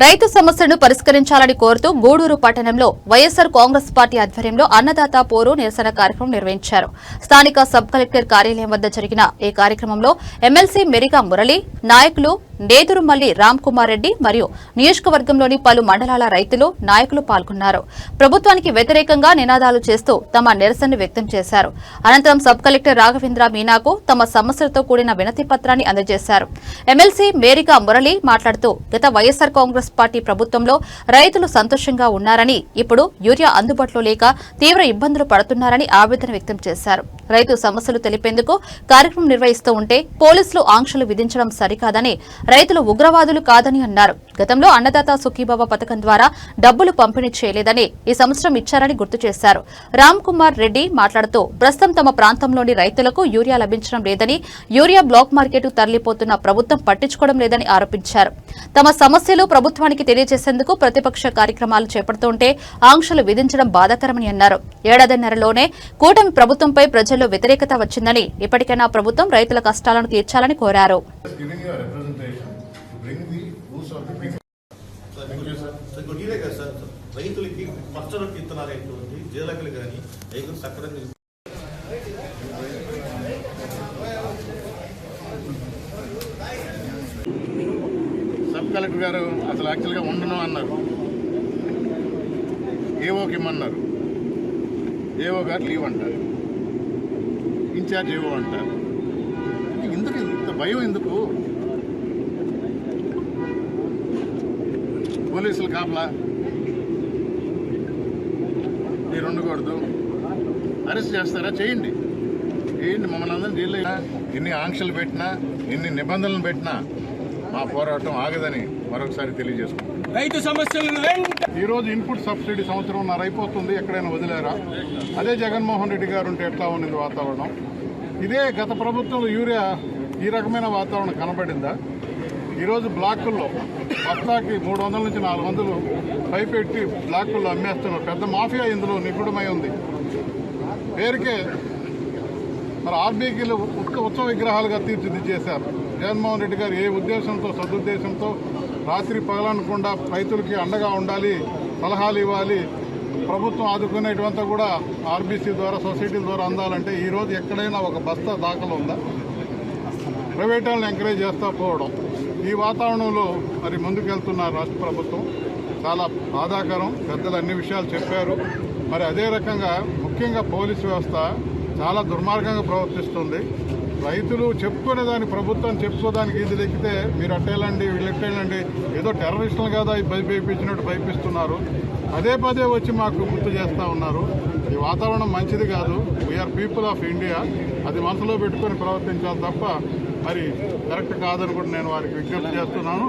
రైతు సమస్యలను పరిష్కరించాలని కోరుతూ గూడూరు పట్టణంలో వైఎస్సార్ కాంగ్రెస్ పార్టీ ఆధ్వర్యంలో అన్నదాత పోరు నిరసన కార్యక్రమం నిర్వహించారు. స్థానిక సబ్ కలెక్టర్ కార్యాలయం వద్ద జరిగిన ఈ కార్యక్రమంలో ఎమ్మెల్సీ మెరిగా మురళి నాయకులు నేదురుమల్లి రామ్ కుమార్ రెడ్డి మరియు నియోజకవర్గంలోని పలు మండలాల రైతులు నాయకులు పాల్గొన్నారు. ప్రభుత్వానికి వ్యతిరేకంగా నినాదాలు చేస్తూ తమ నిరసనను వ్యక్తం చేశారు. అనంతరం సబ్ కలెక్టర్ రాఘవేంద్ర మీనాకు తమ సమస్యలతో కూడిన వినతి పత్రాన్ని అందజేశారు. ఎమ్మెల్సీ మేరిగా మురళి మాట్లాడుతూ గత వైఎస్సార్ కాంగ్రెస్ పార్టీ ప్రభుత్వంలో రైతులు సంతోషంగా ఉన్నారని ఇప్పుడు యూరియా అందుబాటులో లేక తీవ్ర ఇబ్బందులు పడుతున్నారని ఆవేదన వ్యక్తం చేశారు. రైతు సమస్యలు తెలిపేందుకు కార్యక్రమం నిర్వహిస్తూ ఉంటే పోలీసులు ఆంక్షలు విధించడం సరికాదని రైతులు ఉగ్రవాదులు కాదని అన్నారు. గతంలో అన్నదాత సుఖీభవ పథకం ద్వారా డబ్బులు పంపిణీ చేయలేదని ఈ సంవత్సరం ఇచ్చారని గుర్తు చేశారు. రామ్ కుమార్ రెడ్డి మాట్లాడుతూ ప్రస్తుతం తమ ప్రాంతంలోని రైతులకు యూరియా లభించడం లేదని యూరియా బ్లాక్ మార్కెట్ తరలిపోతున్న ప్రభుత్వం పట్టించుకోవడం లేదని ఆరోపించారు. తమ సమస్యలు ప్రభుత్వానికి తెలియజేసేందుకు ప్రతిపక్ష కార్యక్రమాలు చేపడుతుంటే ఆంక్షలు విధించడం బాధాకరమని అన్నారు. ఏడాదిన్నరలోనే కూటమి ప్రభుత్వంపై ప్రజల్లో వ్యతిరేకత వచ్చిందని ఇప్పటికైనా ప్రభుత్వం రైతుల కష్టాలను తీర్చాలని కోరారు. Representation to bring the rules of the bring. ఇదే కదా సార్ రైతులకి పచ్చడి విత్తనాలు ఏంటి జీలకలు కానీ రైతులు సక్రంగా సబ్ కలెక్టర్ గారు అసలు యాక్చువల్గా ఉండను అన్నారు. ఏవోకి ఇమ్మన్నారు. ఏవో గారు లీవ్ అంటారు. ఇన్ఛార్జ్ ఏవో అంటారు. ఎందుకు ఇంత భయం ఎందుకు? పోలీసులు కాపలా. మీరు ఉండకూడదు అరెస్ట్ చేస్తారా? చేయండి. చేయండి మమ్మల్ని అందరం జైల్లో ఎన్ని ఆంక్షలు పెట్టినా ఎన్ని నిబంధనలు పెట్టినా మా పోరాటం ఆగదని మరొకసారి తెలియజేసుకుంటాం రైతు సమస్యలను వెంట ఈ రోజు ఇన్పుట్ సబ్సిడీ సంవత్సరంన్నర అయిపోతుంది ఎక్కడైనా వదిలేరా? అదే జగన్మోహన్ రెడ్డి గారు ఉంటే ఎట్లా ఉన్నది వాతావరణం? ఇదే గత ప్రభుత్వంలో యూరియా ఈ రకమైన వాతావరణం కనబడిందా? ఈరోజు బ్లాకుల్లో బస్తాకి మూడు వందల నుంచి నాలుగు వందలు పైపెట్టి బ్లాకుల్లో అమ్మేస్తున్నారు. పెద్ద మాఫియా ఇందులో నిపుణమై ఉంది. పేరుకే మరి ఆర్బీకీలు ఉత్సవ విగ్రహాలుగా తీర్చిదిద్దేశారు. జగన్మోహన్ రెడ్డి గారు ఏ ఉద్దేశంతో సదుద్దేశంతో రాత్రి పగలనకుండా రైతులకి అండగా ఉండాలి సలహాలు ఇవ్వాలి ప్రభుత్వం ఆదుకునేటువంతా కూడా ఆర్బీసీ ద్వారా సొసైటీల ద్వారా అందాలంటే ఈరోజు ఎక్కడైనా ఒక బస్తా దాఖలు ఉందా? ప్రైవేట్ వాళ్ళని ఎంకరేజ్ చేస్తా పోవడం. ఈ వాతావరణంలో మరి ముందుకెళ్తున్న రాష్ట్ర ప్రభుత్వం చాలా బాధాకరం. పెద్దలు అన్ని విషయాలు చెప్పారు. మరి అదే రకంగా ముఖ్యంగా పోలీసు వ్యవస్థ చాలా దుర్మార్గంగా ప్రవర్తిస్తుంది. రైతులు చెప్పుకునే దాని ప్రభుత్వం చెప్పుకోదానికి ఇది దక్కితే మీరు అట్టేలండి వీళ్ళెట్టేలండి ఏదో టెర్రరిస్టులు కదా భయపించినట్టు భయపిస్తున్నారు అదే పదే వచ్చి మాకు గుర్తు చేస్తూ ఉన్నారు. ఈ వాతావరణం మంచిది కాదు. వీఆర్ పీపుల్ ఆఫ్ ఇండియా అది మనసులో పెట్టుకొని ప్రవర్తించాలి తప్ప మరి కరెక్ట్ కాదని కూడా నేను వారికి విజ్ఞప్తి చేస్తున్నాను.